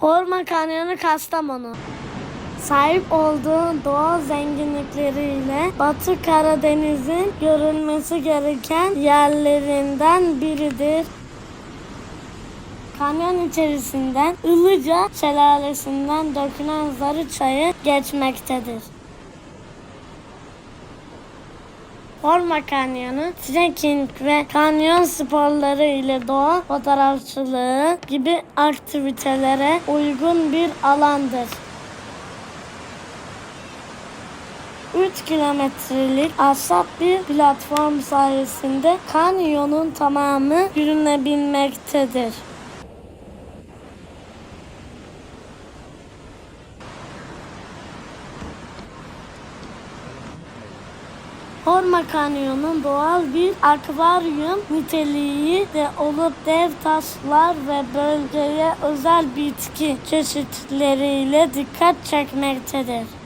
Horma Kanyonu Kastamonu Sahip olduğu doğal zenginlikleriyle Batı Karadeniz'in görülmesi gereken yerlerinden biridir. Kanyon içerisinden Ilıca şelalesinden dökülen Zarı Çayı geçmektedir. Horma Kanyonu, trekking ve kanyon sporları ile doğa fotoğrafçılığı gibi aktivitelere uygun bir alandır. 3 kilometrelik ahşap bir platform sayesinde kanyonun tamamı yürünebilmektedir. Horma Kanyonu doğal bir akvaryum niteliği de olup dev taşlar ve bölgeye özel bitki çeşitleriyle dikkat çekmektedir.